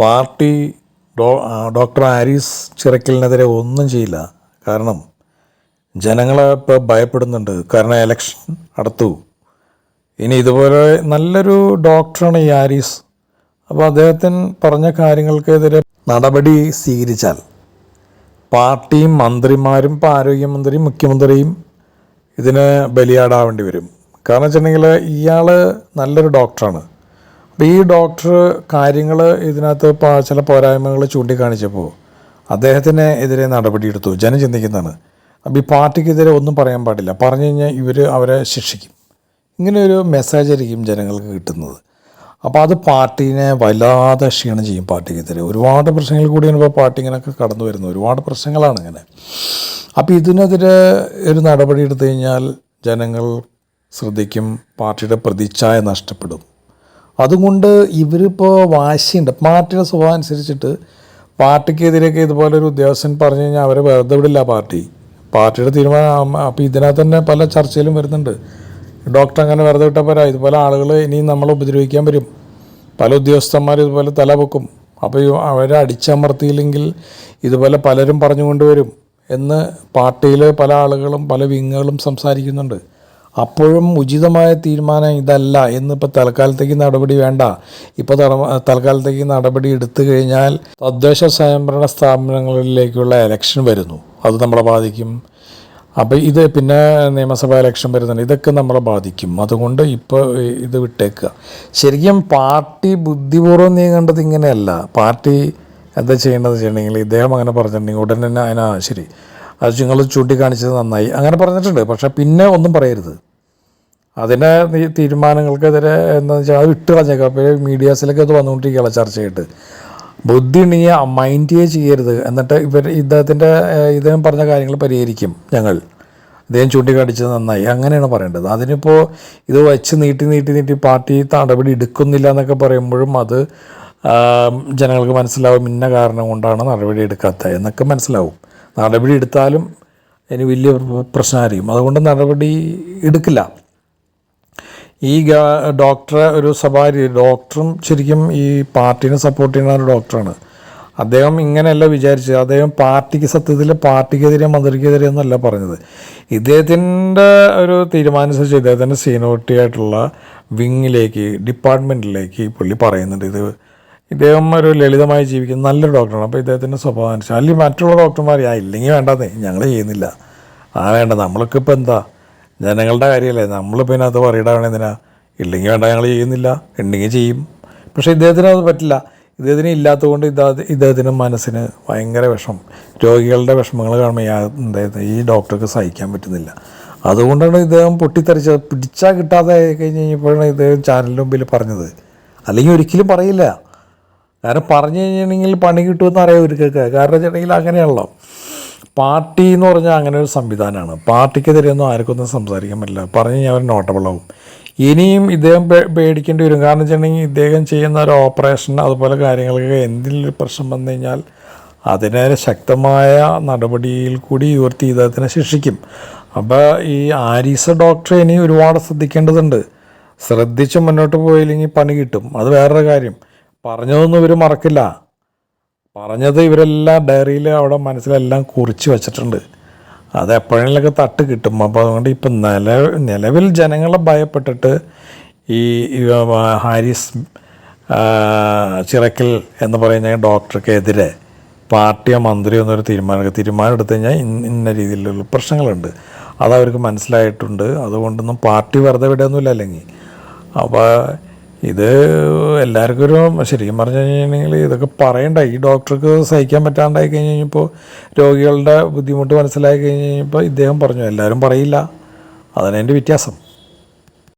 Party ഡോ doctor Aris ചിറക്കലിനെതിരെ ഒന്നും ചെയ്യില്ല. കാരണം ജനങ്ങളെ ഇപ്പോൾ ഭയപ്പെടുന്നുണ്ട്. കാരണം എലക്ഷൻ അടുത്തു ഇനി ഇതുപോലെ നല്ലൊരു ഡോക്ടറാണ് ഈ ആരിസ്. അപ്പോൾ അദ്ദേഹത്തിന് പറഞ്ഞ കാര്യങ്ങൾക്കെതിരെ നടപടി സ്വീകരിച്ചാൽ പാർട്ടിയും മന്ത്രിമാരും ഇപ്പോൾ ആരോഗ്യമന്ത്രിയും മുഖ്യമന്ത്രിയും ഇതിന് ബലിയാടാവേണ്ടി വരും. കാരണം വെച്ചിട്ടുണ്ടെങ്കിൽ ഇയാൾ നല്ലൊരു ഡോക്ടറാണ്. അപ്പോൾ ഈ ഡോക്ടർ കാര്യങ്ങൾ ഇതിനകത്ത് ചില പോരായ്മകൾ ചൂണ്ടിക്കാണിച്ചപ്പോൾ അദ്ദേഹത്തിന് എതിരെ നടപടിയെടുത്തു ജനം ചിന്തിക്കുന്നതാണ്. അപ്പോൾ ഈ പാർട്ടിക്കെതിരെ ഒന്നും പറയാൻ പാടില്ല. പറഞ്ഞു കഴിഞ്ഞാൽ ഇവർ അവരെ ശിക്ഷിക്കും. ഇങ്ങനെയൊരു ഒരു മെസ്സേജ് ആയിരിക്കും ജനങ്ങൾക്ക് കിട്ടുന്നത്. അപ്പോൾ അത് പാർട്ടീനെ വല്ലാതെ ക്ഷീണം ചെയ്യും പാർട്ടിക്കെതിരെ. ഒരുപാട് പ്രശ്നങ്ങൾ കൂടിയാണ് ഇപ്പോൾ പാർട്ടി ഇങ്ങനെയൊക്കെ കടന്നു വരുന്നത്. ഒരുപാട് പ്രശ്നങ്ങളാണ് ഇങ്ങനെ. അപ്പോൾ ഇതിനെതിരെ ഒരു നടപടി എടുത്തു കഴിഞ്ഞാൽ ജനങ്ങൾ ശ്രദ്ധിക്കും പാർട്ടിയുടെ പ്രതിച്ഛായ നഷ്ടപ്പെടും. അതുകൊണ്ട് ഇവരിപ്പോൾ വാശിയുണ്ട്. പാർട്ടിയുടെ സ്വഭാവം അനുസരിച്ചിട്ട് പാർട്ടിക്കെതിരെയൊക്കെ ഇതുപോലെ ഒരു ഉദ്യോഗസ്ഥൻ പറഞ്ഞു കഴിഞ്ഞാൽ അവരെ വെറുതെ വിടില്ല പാർട്ടി. പാർട്ടിയുടെ തീരുമാനം അപ്പോൾ ഇതിനകത്ത് തന്നെ പല ചർച്ചയിലും വരുന്നുണ്ട്. ഡോക്ടർ അങ്ങനെ വെറുതെ വിട്ടാൽ പോരാ. ഇതുപോലെ ആളുകൾ ഇനിയും നമ്മളെ ഉപദ്രവിക്കാൻ വരും. പല ഉദ്യോഗസ്ഥന്മാർ ഇതുപോലെ തല പൊക്കും അപ്പോൾ അവരെ അടിച്ചമർത്തിയില്ലെങ്കിൽ ഇതുപോലെ പലരും പറഞ്ഞുകൊണ്ട് വരും എന്ന് പാർട്ടിയിലെ പല ആളുകളും പല വിങ്ങുകളും സംസാരിക്കുന്നുണ്ട്. അപ്പോഴും ഉചിതമായ തീരുമാനം ഇതല്ല. എന്നിപ്പോൾ തൽക്കാലത്തേക്ക് നടപടി വേണ്ട. ഇപ്പോൾ തൽക്കാലത്തേക്ക് നടപടി എടുത്തു കഴിഞ്ഞാൽ തദ്ദേശ സ്വയംഭരണ സ്ഥാപനങ്ങളിലേക്കുള്ള എലക്ഷൻ വരുന്നു. അത് നമ്മളെ ബാധിക്കും. അപ്പോൾ ഇത് പിന്നെ നിയമസഭാ ഇലക്ഷൻ വരുന്നുണ്ട്. ഇതൊക്കെ നമ്മളെ ബാധിക്കും. അതുകൊണ്ട് ഇപ്പോൾ ഇത് വിട്ടേക്കുക. ശരിക്കും പാർട്ടി ബുദ്ധിപൂർവം നീങ്ങേണ്ടത് ഇങ്ങനെയല്ല. പാർട്ടി എന്താ ചെയ്യേണ്ടതെന്ന് വെച്ചിട്ടുണ്ടെങ്കിൽ ഇദ്ദേഹം അങ്ങനെ പറഞ്ഞിട്ടുണ്ടെങ്കിൽ ഉടൻ തന്നെ അതിനാ ശരി. അത് നിങ്ങൾ ചൂണ്ടിക്കാണിച്ചത് നന്നായി. അങ്ങനെ പറഞ്ഞിട്ടുണ്ട്. പക്ഷേ പിന്നെ ഒന്നും പറയരുത്. അതിനെ തീരുമാനങ്ങൾക്കെതിരെ എന്താണെന്ന് വെച്ചാൽ അത് വിട്ട് കളഞ്ഞേക്കാം. അപ്പോൾ മീഡിയാസിലൊക്കെ അത് വന്നുകൊണ്ടിരിക്കുകയാണ് ചർച്ചയായിട്ട്. ബുദ്ധി ഉണ്ടെങ്കിൽ മൈൻഡേ ചെയ്യരുത്. എന്നിട്ട് ഇവർ ഇദ്ദേഹത്തിന്റെ ഇദ്ദേഹം പറഞ്ഞ കാര്യങ്ങൾ പരിഹരിക്കും ഞങ്ങൾ. ഇദ്ദേഹം ചൂണ്ടിക്കാണിച്ചത് നന്നായി. അങ്ങനെയാണ് പറയേണ്ടത്. അതിനിപ്പോൾ ഇത് വെച്ച് നീട്ടി നീട്ടി നീട്ടി പാർട്ടി നടപടി എടുക്കുന്നില്ല എന്നൊക്കെ പറയുമ്പോഴും അത് ജനങ്ങൾക്ക് മനസ്സിലാവും ഇന്ന കാരണം കൊണ്ടാണ് നടപടി എടുക്കാത്തത് എന്നൊക്കെ മനസ്സിലാവും. നടപടി എടുത്താലും അതിന് വലിയ പ്രശ്നമായിരിക്കും. അതുകൊണ്ട് നടപടി എടുക്കില്ല. ഈ ഡോക്ടറെ ഒരു സഭാരി ഡോക്ടറും ശരിക്കും ഈ പാർട്ടിനെ സപ്പോർട്ട് ചെയ്യുന്ന ഒരു ഡോക്ടറാണ്. അദ്ദേഹം ഇങ്ങനെയല്ല വിചാരിച്ചത്. അദ്ദേഹം പാർട്ടിക്ക് സത്യത്തിൽ പാർട്ടിക്കെതിരെ മന്ത്രിക്കെതിരെ എന്നല്ല പറഞ്ഞത്. ഇദ്ദേഹത്തിന്റെ ഒരു തീരുമാനമനുസരിച്ച് ഇദ്ദേഹത്തിന്റെ സീനിയോറിറ്റി ആയിട്ടുള്ള വിങ്ങിലേക്ക് ഡിപ്പാർട്ട്മെന്റിലേക്ക് പുള്ളി പറയുന്നുണ്ട്. ഇത് ഇദ്ദേഹം ഒരു ലളിതമായി ജീവിക്കുന്ന നല്ലൊരു ഡോക്ടറാണ്. അപ്പോൾ ഇദ്ദേഹത്തിന്റെ സ്വഭാവം അനുസരിച്ച് അല്ലെങ്കിൽ മറ്റുള്ള ഡോക്ടർമാർ ആ ഇല്ലെങ്കിൽ വേണ്ടതേ ഞങ്ങൾ ചെയ്യുന്നില്ല. ആ വേണ്ട. നമ്മൾക്ക് ഇപ്പോൾ എന്താ? ജനങ്ങളുടെ കാര്യമല്ലേ നമ്മൾ പിന്നെ അത് പറയിടാണ് എന്തിനാ? ഇല്ലെങ്കിൽ വേണ്ട ഞങ്ങൾ ചെയ്യുന്നില്ല. ഉണ്ടെങ്കിൽ ചെയ്യും. പക്ഷേ ഇദ്ദേഹത്തിന് അത് പറ്റില്ല. ഇദ്ദേഹത്തിന് ഇല്ലാത്തതുകൊണ്ട് ഇതാ ഇദ്ദേഹത്തിന് മനസ്സിന് ഭയങ്കര വിഷമം. രോഗികളുടെ വിഷമങ്ങൾ കാണുമ്പോൾ ഈ ഡോക്ടർക്ക് സഹിക്കാൻ പറ്റുന്നില്ല. അതുകൊണ്ടാണ് ഇദ്ദേഹം പൊട്ടിത്തെറിച്ചത്. പിടിച്ചാൽ കിട്ടാതെ കഴിഞ്ഞ് കഴിഞ്ഞപ്പോഴാണ് ഇദ്ദേഹം ചാനലിന്റെ മുമ്പിൽ പറഞ്ഞത്. അല്ലെങ്കിൽ ഒരിക്കലും പറയില്ല. കാരണം പറഞ്ഞു കഴിഞ്ഞിട്ടുണ്ടെങ്കിൽ പണി കിട്ടുമെന്ന് അറിയാം ഇവർക്കൊക്കെ. കാരണം വെച്ചിട്ടുണ്ടെങ്കിൽ അങ്ങനെയാണല്ലോ. പാർട്ടി എന്ന് പറഞ്ഞാൽ അങ്ങനെ ഒരു സംവിധാനമാണ്. പാർട്ടിക്കെതിരെ ഒന്നും ആർക്കൊന്നും സംസാരിക്കാൻ പറ്റില്ല. പറഞ്ഞു കഴിഞ്ഞാൽ അവർ നോട്ടബിളാവും ഇനിയും ഇദ്ദേഹം പേടിക്കേണ്ടി വരും. കാരണം വെച്ചിട്ടുണ്ടെങ്കിൽ ഇദ്ദേഹം ചെയ്യുന്ന ഒരു ഓപ്പറേഷൻ അതുപോലെ കാര്യങ്ങൾക്ക് എന്തെങ്കിലും പ്രശ്നം വന്നു കഴിഞ്ഞാൽ അതിനെ ശക്തമായ നടപടിയിൽ കൂടി ഉയർത്തി ഇദ്ദേഹത്തിനെ ശിക്ഷിക്കും. അപ്പോൾ ഈ ആരീസ ഡോക്ടറെ ഇനി ഒരുപാട് ശ്രദ്ധിക്കേണ്ടതുണ്ട്. ശ്രദ്ധിച്ച് മുന്നോട്ട് പോയില്ലെങ്കിൽ പണി കിട്ടും. അത് വേറൊരു കാര്യം. പറഞ്ഞതൊന്നും ഇവർ മറക്കില്ല. പറഞ്ഞത് ഇവരെല്ലാം ഡയറിയിൽ അവിടെ മനസ്സിലെല്ലാം കുറിച്ച് വെച്ചിട്ടുണ്ട്. അത് എപ്പോഴെങ്കിലൊക്കെ തട്ട് കിട്ടും. അപ്പോൾ അതുകൊണ്ട് ഇപ്പം നില നിലവിൽ ജനങ്ങളെ ഭയപ്പെട്ടിട്ട് ഈ ഹാരിസ് ചിറക്കൽ എന്ന് പറയുന്ന ഡോക്ടർക്കെതിരെ പാർട്ടിയോ മന്ത്രിയോ എന്നൊരു തീരുമാനം തീരുമാനം എടുത്തു കഴിഞ്ഞാൽ ഇന്ന രീതിയിലുള്ള പ്രശ്നങ്ങളുണ്ട്. അതവർക്ക് മനസ്സിലായിട്ടുണ്ട്. അതുകൊണ്ടൊന്നും പാർട്ടി വെറുതെ വിടുകയൊന്നുമില്ല അല്ലെങ്കിൽ. അപ്പോൾ ഇത് എല്ലാവർക്കും ഒരു ശരിക്കും പറഞ്ഞു കഴിഞ്ഞിട്ടുണ്ടെങ്കിൽ ഇതൊക്കെ പറയണ്ട ഈ ഡോക്ടർക്ക് സഹിക്കാൻ പറ്റാണ്ടായി കഴിഞ്ഞ് കഴിഞ്ഞപ്പോൾ രോഗികളുടെ ബുദ്ധിമുട്ട് മനസ്സിലാക്കി കഴിഞ്ഞ് കഴിഞ്ഞപ്പോൾ ഇദ്ദേഹം പറഞ്ഞു എല്ലാവരും പറയില്ല. അതാണ് എന്റെ വ്യത്യാസം.